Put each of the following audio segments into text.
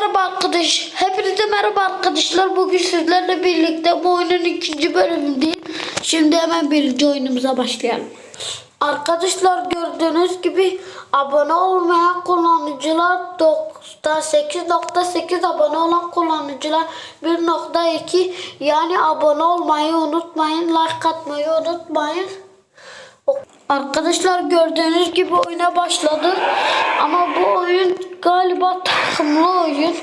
merhaba arkadaş. Hepinize merhaba arkadaşlar. Bugün sizlerle birlikte bu oyunun ikinci bölümündeyiz. Şimdi hemen birinci oyunumuza başlayalım. Arkadaşlar gördüğünüz gibi abone olmayan kullanıcılar 98.8 abone olan kullanıcılar 1.2 yani abone olmayı unutmayın like atmayı unutmayın. Arkadaşlar gördüğünüz gibi oyuna başladık. Ama bu oyun galiba takımlı oyun.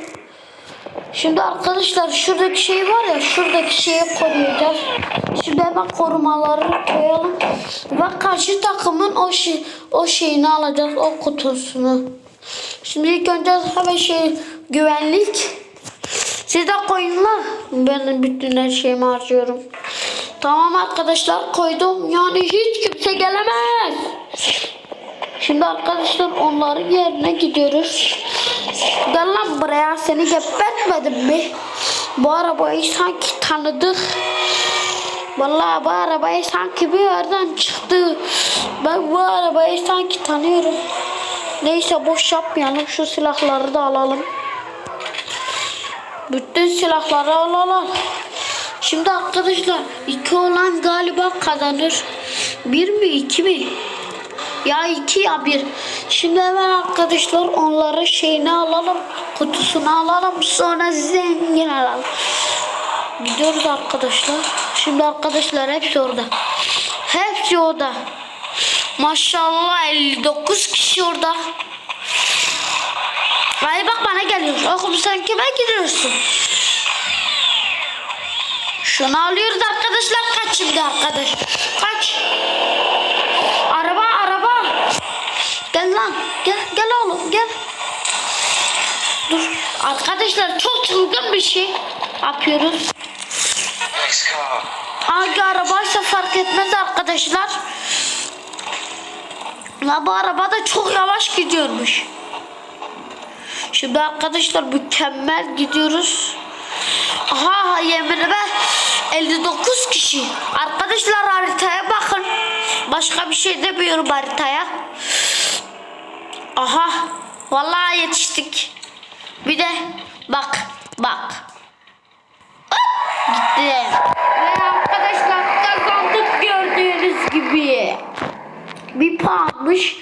Şimdi arkadaşlar şuradaki şey var ya şuradaki şeyi koruyacağız. Şimdi hemen korumaları koyalım. Ve karşı takımın o şey o şeyini alacağız o kutusunu. Şimdi ilk önce hemen şey güvenlik. Siz de koyun lan. Ben bütün her şeyimi harcıyorum. Tamam arkadaşlar koydum. Yani hiç kimse gelemez. Şimdi arkadaşlar onların yerine gidiyoruz. Gel lan buraya seni gebertmedim mi? Bu arabayı sanki tanıdık. Vallahi bu arabayı sanki bir yerden çıktı. Ben bu arabayı sanki tanıyorum. Neyse boş yapmayalım. Şu silahları da alalım. Bütün silahları alalım. Şimdi arkadaşlar iki olan galiba kazanır. Bir mi iki mi? Ya iki ya bir. Şimdi hemen arkadaşlar onları şeyini alalım. Kutusunu alalım. Sonra zengin alalım. Gidiyoruz arkadaşlar. Şimdi arkadaşlar hepsi orada. Hepsi orada. Maşallah 59 kişi orada. Ay bak bana geliyor. Oğlum sen kime gidiyorsun? Şunu alıyoruz arkadaşlar. Kaç şimdi arkadaş. Kaç. Araba araba. Gel lan. Gel gel oğlum gel. Dur. Arkadaşlar çok çılgın bir şey yapıyoruz. Hangi arabaysa fark etmez arkadaşlar. La bu araba da çok yavaş gidiyormuş. Şimdi arkadaşlar mükemmel gidiyoruz. Aha yemin be 59 kişi. Arkadaşlar haritaya bakın. Başka bir şey demiyorum haritaya. Aha vallahi yetiştik. Bir de bak bak. Hop, gitti. Ve arkadaşlar kazandık gördüğünüz gibi. Bir puanmış.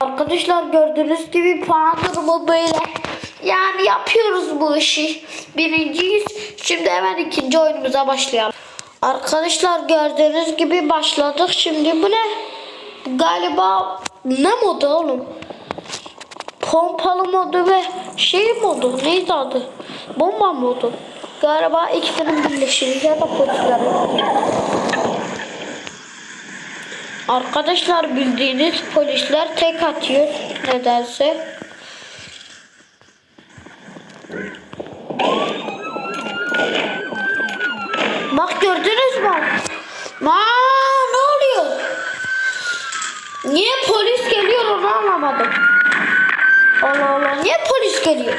Arkadaşlar gördüğünüz gibi puan durumu böyle. Yani yapıyoruz bu işi. Birinciyiz. Şimdi hemen ikinci oyunumuza başlayalım. Arkadaşlar gördüğünüz gibi başladık. Şimdi bu ne? Galiba ne modu oğlum? Pompalı modu ve şey modu neydi adı? Bomba modu. Galiba ikisinin birleşimi ya da polislerin. Arkadaşlar bildiğiniz polisler tek atıyor nedense. Bak gördünüz mü? Aa, ne oluyor? Niye polis geliyor onu anlamadım. Allah Allah niye polis geliyor?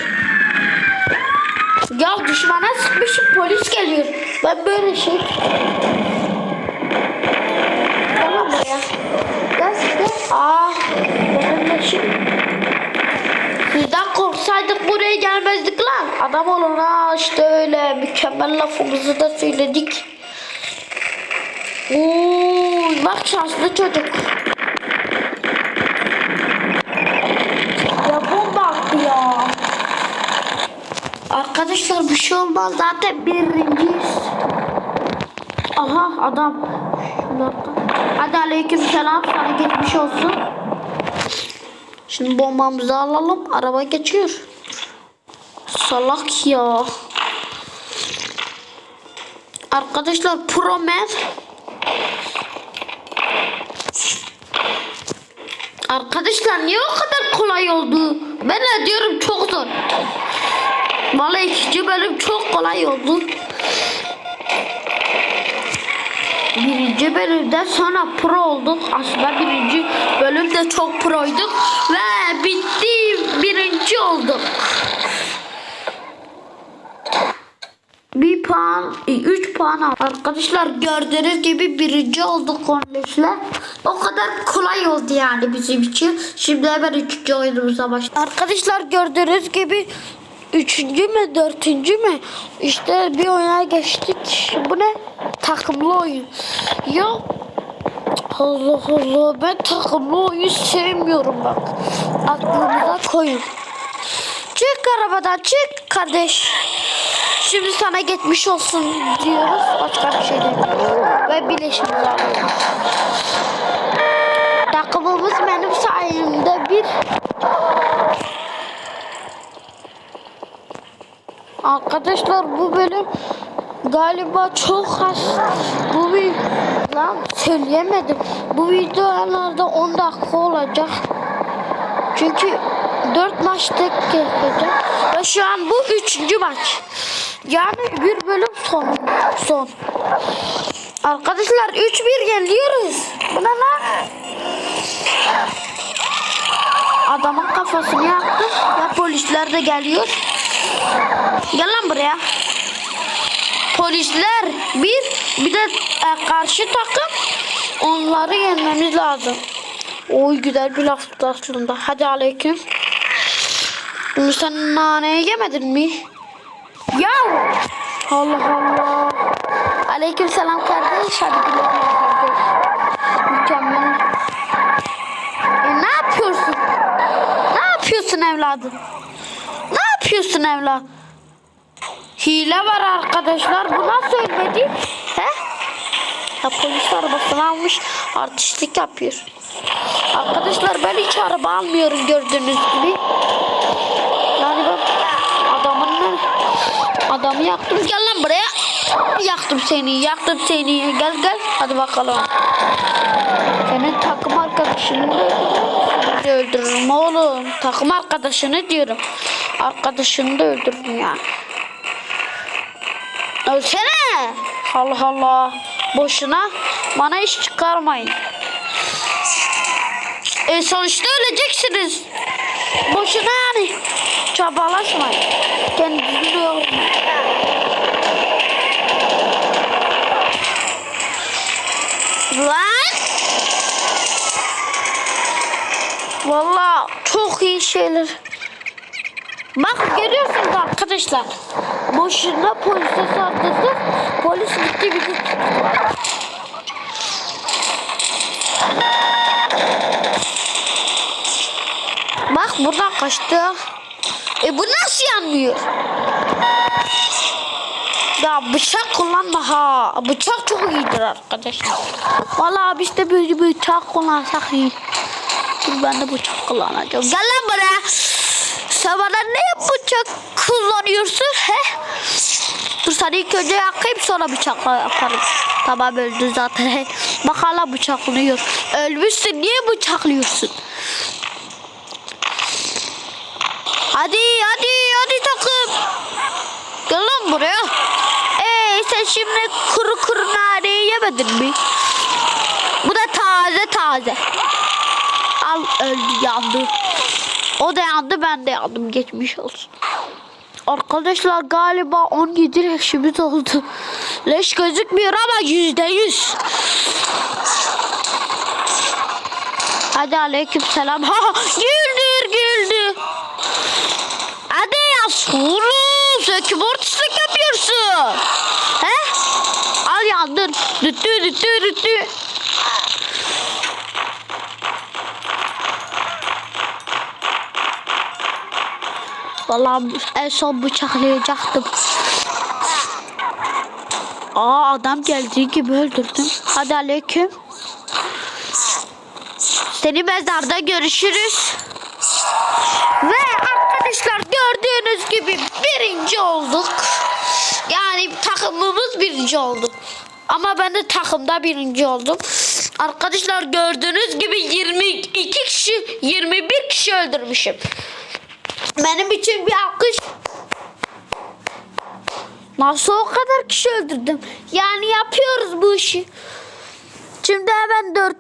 Ya düşmana sıkmışım polis geliyor. Ben böyle şey Korksaydık buraya gelmezdik lan. Adam olun ha işte öyle. Mükemmel lafımızı da söyledik. Oo, bak şanslı çocuk. Ya bomba attı ya. Arkadaşlar bir şey olmaz zaten birinciyiz. Aha adam. Hadi aleyküm selam sana geçmiş olsun. Şimdi bombamızı alalım. Araba geçiyor. Salak ya. Arkadaşlar Pro Man. Arkadaşlar niye o kadar kolay oldu? Ben de diyorum çok zor. Vallahi ikinci bölüm çok kolay oldu. Birinci bölümden sonra pro olduk. Aslında birinci bölümde çok proyduk. Ve bitti birinci olduk. Bir puan, e, üç puan aldık. Arkadaşlar gördüğünüz gibi birinci olduk konuşla. O kadar kolay oldu yani bizim için. Şimdi hemen üçüncü oyunumuza başlayalım. Arkadaşlar gördüğünüz gibi üçüncü mü dörtüncü mü işte bir oyuna geçtik. Bu ne? Takımlı oyun. Ya Allah Allah ben takımlı oyun sevmiyorum bak. Aklınıza koyun. Çık arabadan çık kardeş. Şimdi sana geçmiş olsun diyoruz. Başka bir şey demiyoruz. Ve bileşimizi alıyoruz. Takımımız benim sayemde bir Arkadaşlar bu bölüm galiba çok az. Bu bir lan söyleyemedim. Bu videolarda 10 dakika olacak. Çünkü 4 maç tek yapacak. Ve şu an bu 3. maç. Yani bir bölüm son. Son. Arkadaşlar 3-1 geliyoruz. Bu lan? Adamın kafasını yaktım ve polisler de geliyor. Gel lan buraya. Polisler bir bir de e, karşı takım onları yenmemiz lazım. Oy güzel bir laftı aslında. Hadi aleyküm. Şimdi sen naneyi yemedin mi? Ya Allah Allah. Aleyküm selam kardeş. Hadi güle güle kardeş. Mükemmel. E, ne yapıyorsun? Ne yapıyorsun evladım? Ne yapıyorsun evlat? Hile var arkadaşlar. Bu nasıl ölmedi? He? Ya polis arabasını almış artistlik yapıyor. Arkadaşlar ben hiç araba almıyorum gördüğünüz gibi. Yani ben adamın adamı yaktım. Gel lan buraya. Yaktım seni, yaktım seni. Gel gel. Hadi bakalım. Senin takım arkadaşını da öldürürüm. Oğlum. Takım arkadaşını diyorum. Arkadaşını da öldürürüm ya. Ölsene. Allah Allah. Boşuna bana iş çıkarmayın. E sonuçta öleceksiniz. Boşuna yani. Çabalaşmayın. Kendinizi yormayın. Lan! Valla çok iyi şeyler. Bak görüyorsunuz arkadaşlar. Boşuna polise saldırdık. Polis gitti bizi. Bak buradan kaçtı. E bu nasıl yanmıyor? Ya bıçak kullanma ha. Bıçak çok iyidir arkadaşlar. Vallahi biz de böyle bıçak kullansak iyi. Dur ben de bıçak kullanacağım. Gel lan buraya. Sen bana ne bıçak kullanıyorsun he? Dur seni ilk önce yakayım sonra bıçakla yaparım. Tamam öldü zaten. Bak hala bıçaklıyor. Ölmüşsün niye bıçaklıyorsun? Hadi hadi hadi takım. Gel lan buraya. Ee sen şimdi kuru kuru naneyi yemedin mi? Bu da taze taze. Al öldü yandı. O da yandı ben de yandım geçmiş olsun. Arkadaşlar galiba 17 leşimiz oldu. Leş gözükmüyor ama yüzde yüz. Hadi aleyküm selam. Ha, güldür güldü. Hadi ya sorun. Sen kim artistlik yapıyorsun? He? Al. Düttü düttü düttü. Vallahi en son bıçaklayacaktım. Aa adam geldiği gibi öldürdüm. Hadi aleyküm. Seni mezarda görüşürüz. Ve arkadaşlar gördüğünüz gibi birinci olduk. Yani takımımız birinci oldu. Ama ben de takımda birinci oldum. Arkadaşlar gördüğünüz gibi 22 kişi 21 kişi öldürmüşüm. Benim için bir alkış. Nasıl o kadar kişi öldürdüm? Yani yapıyoruz bu işi. Şimdi hemen dört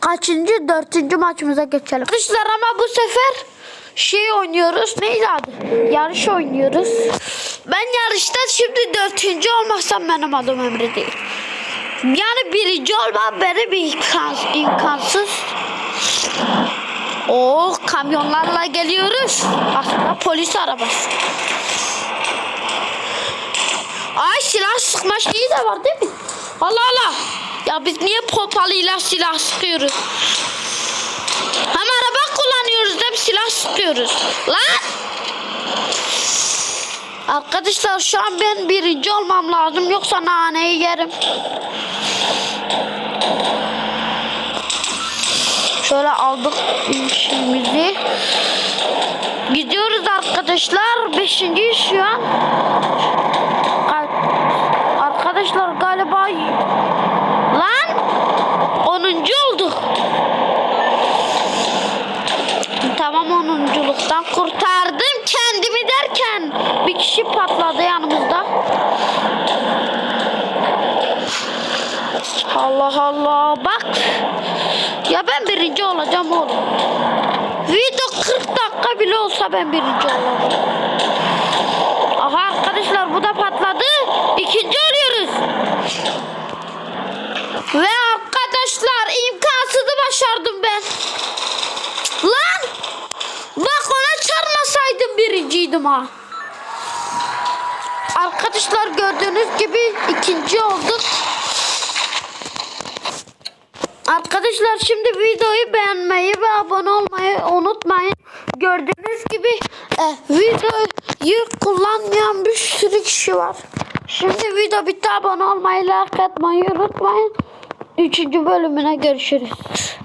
kaçıncı dörtüncü maçımıza geçelim. Arkadaşlar ama bu sefer şey oynuyoruz. Neydi adı? Yarış oynuyoruz. Ben yarışta şimdi dörtüncü olmazsam benim adım Emre değil. Yani birinci olmam benim imkans, imkansız. O kamyonlarla geliyoruz. Aslında polis arabası. Ay silah sıkma şeyi de var değil mi? Allah Allah. Ya biz niye pompalıyla silah sıkıyoruz? Hem araba kullanıyoruz hem silah sıkıyoruz. Lan! Arkadaşlar şu an ben birinci olmam lazım yoksa naneyi yerim. Şöyle aldık işimizi. Gidiyoruz arkadaşlar. Beşinci şu an. Arkadaşlar galiba lan 10. olduk. Tamam onunculuktan kurtardım kendimi derken bir kişi patladı yanımızda. Allah Allah bak. Ya ben birinci olacağım oğlum. Video 40 dakika bile olsa ben birinci olacağım. Aha arkadaşlar bu da patladı. İkinci oluyoruz. Ve arkadaşlar imkansızı başardım ben. Lan! Bak ona çarpmasaydım birinciydim ha. Arkadaşlar gördüğünüz gibi ikinci olduk. Arkadaşlar şimdi videoyu beğenmeyi ve abone olmayı unutmayın. Gördüğünüz gibi e, videoyu kullanmayan bir sürü kişi var. Şimdi video bitti abone olmayı, like atmayı unutmayın. Üçüncü bölümüne görüşürüz.